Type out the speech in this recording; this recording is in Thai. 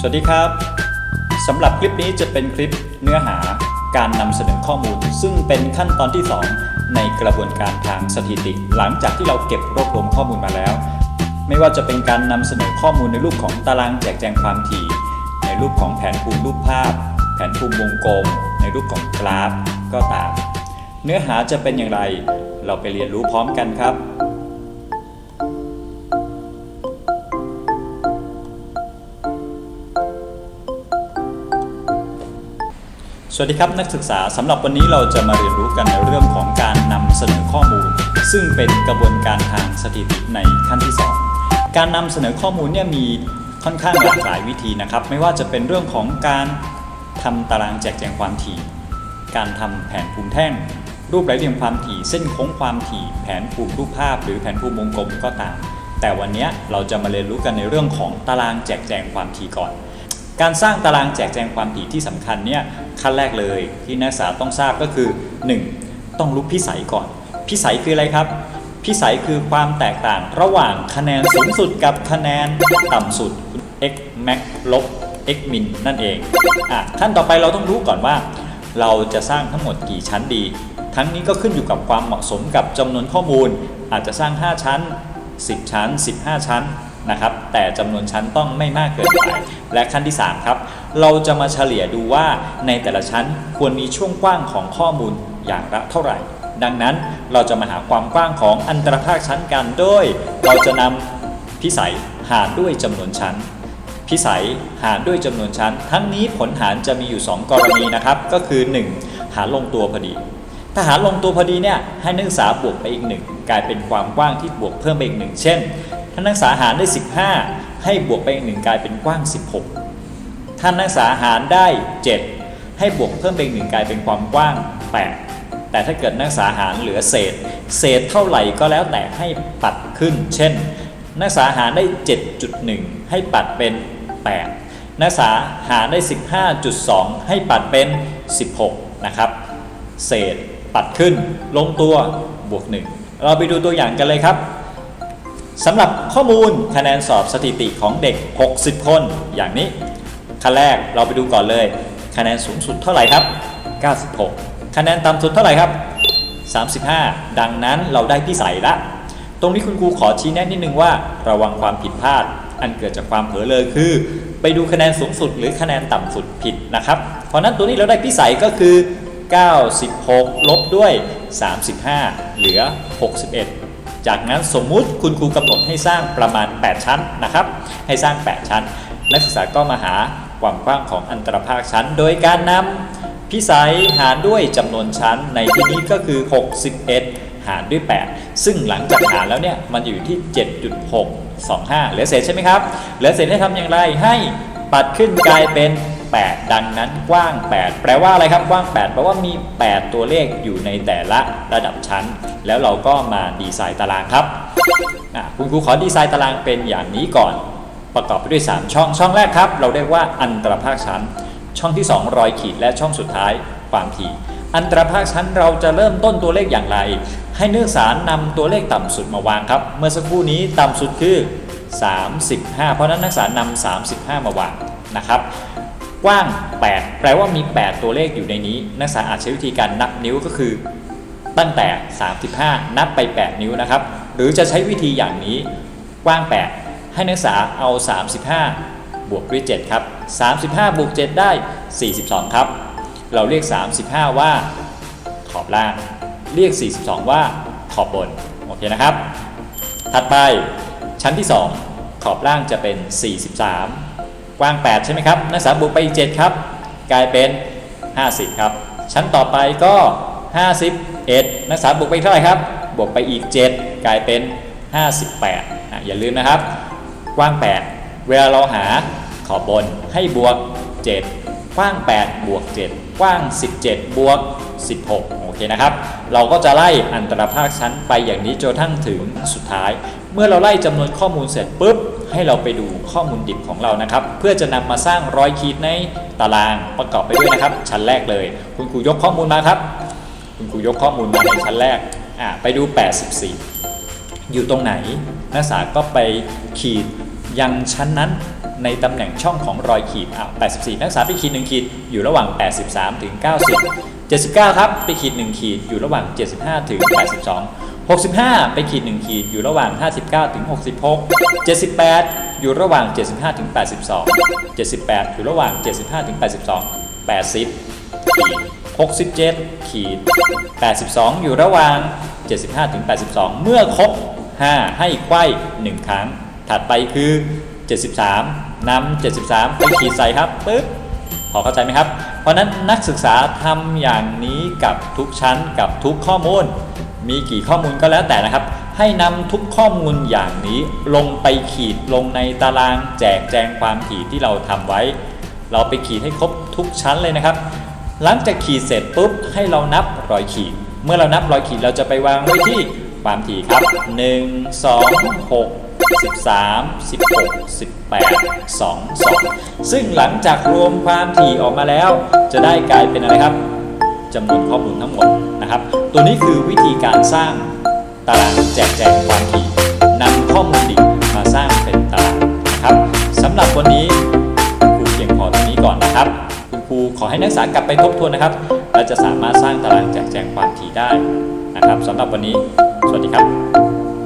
สวัสดีครับสำหรับคลิปนี้จะเป็นคลิปเนื้อหาการนำเสนอข้อมูล ซึ่งเป็นขั้นตอนที่ 2 ในกระบวนการทางสถิติ หลังจากที่เราเก็บรวบรวมข้อมูลมาแล้ว ไม่ว่าจะเป็นการนำเสนอข้อมูลในรูปของตารางแจกแจงความถี่ ในรูปของแผนภูมิรูปภาพ แผนภูมิวงกลม ในรูปของกราฟก็ตาม เนื้อหาจะเป็นอย่างไร เราไปเรียนรู้พร้อมกันครับ สวัสดีครับนักศึกษาสำหรับวันนี้เราจะมาเรียนรู้กันในเรื่องของการนำเสนอข้อมูล ซึ่งเป็นกระบวนการทางสถิติในขั้นที่ 2 การนำเสนอข้อมูลเนี่ยมีค่อนข้างหลากหลายวิธีนะครับ ไม่ว่าจะเป็นเรื่องของการทำตารางแจกแจงความถี่ การทำแผนภูมิแท่ง รูปไร้เหลี่ยมความถี่ เส้นโค้งความถี่ แผนภูมิรูปภาพ หรือแผนภูมิวงกลมก็ตาม แต่วันนี้เราจะมาเรียนรู้กันในเรื่องของตารางแจกแจงความถี่ก่อน การสร้างตารางแจกแจงความถี่ที่สำคัญเนี่ยขั้นแรกเลยที่นักศึกษาต้องทราบก็คือ 1. ต้องรู้พิสัยก่อน พิสัยคืออะไรครับ พิสัยคือความแตกต่างระหว่างคะแนนสูงสุดกับคะแนนต่ำสุด x max ลบ x min นั่นเองอะขั้นต่อไปเราต้องรู้ก่อนว่า เราจะสร้างทั้งหมดกี่ชั้นดี ทั้งนี้ก็ขึ้นอยู่กับความเหมาะสมกับจำนวนข้อมูล อาจจะสร้าง 5 ชั้น 10 ชั้น 15 ชั้น นะครับแต่จำนวนชั้นต้องไม่มากเกินไปและขั้นที่ 3 ครับ เราจะมาเฉลี่ยดูว่าในแต่ละชั้นควรมีช่วงกว้างของข้อมูลอย่างละเท่าไหร่ ดังนั้นเราจะมาหาความกว้างของอันตรภาคชั้นกันโดย เราจะนำพิสัยหารด้วยจำนวนชั้น พิสัยหารด้วยจำนวนชั้น ทั้งนี้ผลหารจะมีอยู่ 2 กรณีนะครับ ก็คือ 1 หารลงตัวพอดี ถ้าหารลงตัวพอดีเนี่ยให้นักศึกษาบวกไปอีกหนึ่งกลายเป็นความกว้างที่บวกเพิ่มไปอีกหนึ่งเช่น ถ้านนักศึกษาหารได้ 15 ให้บวกไปอีกหนึ่งกลายเป็นกว้าง 16ถ้านนักศึกษาหารได้ 7 ให้บวกเพิ่มไปอีกหนึ่งกลายเป็นความกว้าง 8 แต่ถ้าเกิดนักศึกษาหารเหลือเศษ เศษเท่าไหร่ก็แล้วแต่ให้ปัดขึ้น เช่น นักศึกษาหารได้ 7.1 ให้ปัดเป็น 8 นักศึกษาหารได้ 15.2 ให้ปัดเป็น 16 นะครับ เศษปัดขึ้นลงตัวบวก 1 เราไปดูตัวอย่างกันเลยครับ สำหรับข้อมูลคะแนนสอบสถิติของเด็ก 60 คน อย่างนี้ขั้นแรกเราไปดูก่อนเลย คะแนนสูงสุดเท่าไหร่ครับ 96 คะแนนต่ำสุดเท่าไหร่ครับ 35 ดังนั้นเราได้พิสัยละ ตรงนี้คุณครูขอชี้แนะนิดนึงว่าระวังความผิดพลาด อันเกิดจากความเผลอเลยคือ ไปดูคะแนนสูงสุดหรือคะแนนต่ำสุดผิดนะครับ เพราะนั้นตัวนี้เราได้พิสัยก็คือ 96 ลบด้วย 35 เหลือ 61 จากนั้นสมมุติคุณครูกำหนดให้สร้างประมาณ 8 ชั้นนะครับ ให้สร้าง 8 ชั้น นักศึกษาก็มาหาความกว้างของอันตรภาคชั้น โดยการนำพิสัยหารด้วยจำนวนชั้นในที่นี้ก็คือ 61 หารด้วย 8 ซึ่งหลังจากหารแล้วเนี่ยมันอยู่ที่ 7.625เหลือเศษใช่ไหมครับเหลือเศษให้ทำอย่างไรให้ปัดขึ้นกลายเป็น 8 ดังนั้นกว้าง 8 แปลว่าอะไรครับกว้าง 8 แปลว่ามี 8 ตัวเลขอยู่ในแต่ละระดับชั้น แล้วเราก็มาดีไซน์ตารางครับคุณครูขอดีไซน์ตารางเป็นอย่างนี้ก่อน ประกอบไปด้วย 3 ช่องช่องแรกครับ เราเรียกว่าอันตรภาคชั้น ช่องที่ 2 รอยขีดและช่องสุดท้ายความถี่อันตรภาคชั้นเราจะเริ่มต้นตัวเลขอย่างไร ให้นักศึกษานำตัวเลขต่ำสุดมาวางครับ เมื่อสักครู่นี้ต่ำสุดคือ 35 เพราะฉะนั้นนักศึกษานำ35 มาวางนะครับ กว้าง 8 แปลว่ามี 8 ตัวเลขอยู่ในนี้ นักศึกษาอาจใช้วิธีการนับนิ้วก็คือ ตั้งแต่ 35 นับไป 8 นิ้วนะครับ หรือจะใช้วิธีอย่างนี้กว้าง 8 ให้นักศึกษาเอา 35 บวกด้วย 7 ครับ 35 บวก 7 ได้ 42 ครับ เราเรียก 35 ว่าขอบล่าง เรียก 42 ว่าขอบบน โอเคนะครับ ถัดไปชั้นที่ 2 ขอบล่างจะเป็น 43 กว้าง 8 ใช่ไหมครับ นักศึกษาบวกไปอีก 7 ครับ กลายเป็น 50 ครับ ชั้นต่อไปก็ 51 นักศึกษาบวกไปเท่าไหร่ครับ บวกไปอีก 7 กลายเป็น 58อะอย่าลืมนะครับ กว้าง 8 เวลาเราหาขอบบนให้บวก 7 กว้าง 8 บวก 7 กว้าง 17 บวก 16 โอเคนะครับ เราก็จะไล่อันตรภาคชั้นไปอย่างนี้จนทั้งถึงสุดท้าย เมื่อเราไล่จำนวนข้อมูลเสร็จปุ๊บ ให้เราไปดูข้อมูลดิบของเรานะครับ เพื่อจะนำมาสร้างรอยขีดในตารางประกอบไปด้วยนะครับ ชั้นแรกเลย คุณครูยกข้อมูลมาครับ คุณครูยกข้อมูลมาในชั้นแรกอะไปดู 84 อยู่ตรงไหน นักศึกษาก็ไปขีดยังชั้นนั้นในตำแหน่งช่องของรอยขีดอ้า84 นักศึกษาไปขีด 1 ขีด อยู่ระหว่าง 83 ถึง 90 79 ครับ ไปขีด 1 ขีด อยู่ระหว่าง 75 ถึง 82 65 ไปขีด 1 ขีดอยู่ระหว่าง 59 ถึง 66 78 อยู่ระหว่าง 75 ถึง 82 78 อยู่ระหว่าง 75 ถึง 82 80ขีด67 ขีด 82 อยู่ระหว่าง 75 ถึง 82 เมื่อครบ 5 ให้ไขว้ 1 ครั้ง ถัดไปคือ 73นำ73 ไปขีดใส่ครับปึ๊บพอเข้าใจไหมครับ เพราะฉะนั้นนักศึกษาทำอย่างนี้กับทุกชั้นกับทุกข้อมูล มีกี่ข้อมูลก็แล้วแต่นะครับ ให้นำทุกข้อมูลอย่างนี้ลงไปขีดลงในตารางแจกแจงความถี่ที่เราทำไว้ เราไปขีดให้ครบทุกชั้นเลยนะครับ หลังจากขีดเสร็จปุ๊บให้เรานับรอยขีด เมื่อเรานับรอยขีดเราจะไปวางไว้ที่ความถี่ครับ 1 2 6 13 16 18 2 2 ซึ่งหลังจากรวมความถี่ออกมาแล้ว จะได้กลายเป็นอะไรครับ จำนวนข้อมูลทั้งหมดนะครับ ตัวนี้คือวิธีการสร้างตารางแจกแจงความถี่นำข้อมูลดิบมาสร้างเป็นตารางนะครับสำหรับวันนี้ครูเพียงพอตรงนี้ก่อนนะครับคุณครูขอให้นักศึกษากลับไปทบทวนนะครับเราจะสามารถสร้างตารางแจกแจงความถี่ได้นะครับสำหรับวันนี้ สวัสดีครับ